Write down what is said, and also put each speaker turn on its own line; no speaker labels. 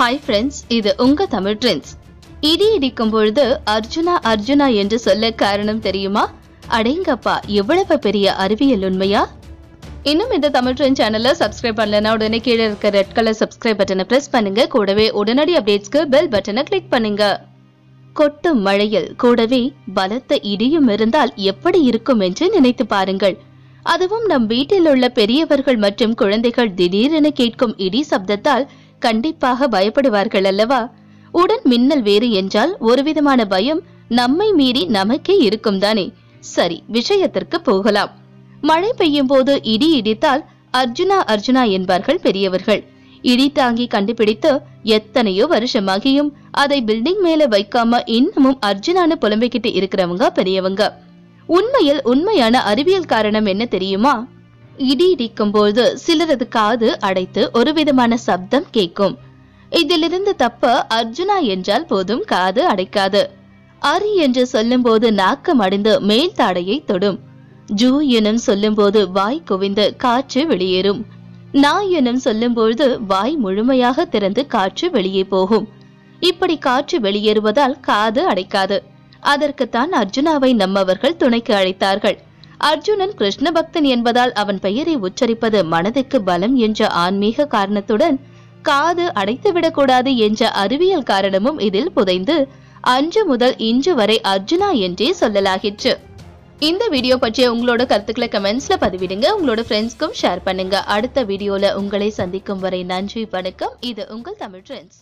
Hi friends இது உங்க Tamil trends இடி இடிக்கும் பொழுது அர்ஜுனா அர்ஜுனா என்று சொல்ல காரணம் தெரியுமா? அடேங்கப்பா எவ்வளவு பெரிய அறிவியல் உண்மையா? இன்னும் இந்த தமிழ் ட்ரெண்ட் சேனலை சப்ஸ்கிரைப் பண்ணலனா உடனே கீழே இருக்க ரெட் கலர் சப்ஸ்கிரைப் பட்டனை பிரஸ் பண்ணுங்க. கூடவே உடனடி அப்டேட்ஸ்க்கு பெல் பட்டனை கிளிக் பண்ணுங்க. கொட்டும் மழையில் கூடவே பலத்த இடியும் இருந்தால் எப்படி இருக்கும் என்று நினைத்து பாருங்கள். அதுவும் நம் வீட்டில் உள்ள பெரியவர்கள் மற்றும் குழந்தைகள் திடீரென கேட்கும் இடி சப்தத்தால் கண்டிப்பாக பயப்படுவார்கள் அல்லவா? உடன் மின்னல் வேறு என்றால் ஒருவிதமான பயம் நம்மை மீறி நமக்கே இருக்கும் தானே. சரி விஷயத்திற்கு போகலாம். மழை பெய்யும் போது இடி இடித்தால் அர்ஜுனா அர்ஜுனா என்பார்கள் பெரியவர்கள். இடி தாங்கி கண்டுபிடித்து எத்தனையோ வருஷமாகியும் அதை பில்டிங் மேல வைக்காம இன்னமும் அர்ஜுனான்னு புலம்பிக்கிட்டு இருக்கிறவங்க பெரியவங்க. உண்மையில் உண்மையான அறிவியல் காரணம் என்ன தெரியுமா? இடி இடிக்கும் போது சிலரது காது அடைத்து ஒரு விதமான சப்தம் கேட்கும். இதிலிருந்து தப்ப அர்ஜுனா என்றால் போதும் காது அடைக்காது. அரி என்று சொல்லும்போது நாக்கம் அடைந்து மேல் தாடையை தொடும். ஜூ எனும் சொல்லும்போது வாய் குவிந்து காற்று வெளியேறும். நா எனும் சொல்லும்பொழுது வாய் முழுமையாக திறந்து காற்று வெளியே போகும். இப்படி காற்று வெளியேறுவதால் காது அடைக்காது. அதற்குத்தான் அர்ஜுனாவை நம்மவர்கள் துணைக்கு அழைத்தார்கள். அர்ஜுனன் கிருஷ்ண பக்தன் என்பதால் அவன் பெயரை உச்சரிப்பது மனதுக்கு பலம் என்ற ஆன்மீக காரணத்துடன் காது அடைத்துவிடக்கூடாது என்ற அறிவியல் காரணமும் இதில் புதைந்து அன்று முதல் இன்று வரை அர்ஜுனா என்றே சொல்லலாகிற்று. இந்த வீடியோ பற்றிய உங்களோட கருத்துக்களை கமெண்ட்ஸ்ல பதிவிடுங்க. உங்களோட ஃப்ரெண்ட்ஸ்க்கும் ஷேர் பண்ணுங்க. அடுத்த வீடியோல உங்களை சந்திக்கும் வரை நன்றி வணக்கம். இது உங்கள் தமிழ் ட்ரெண்ட்ஸ்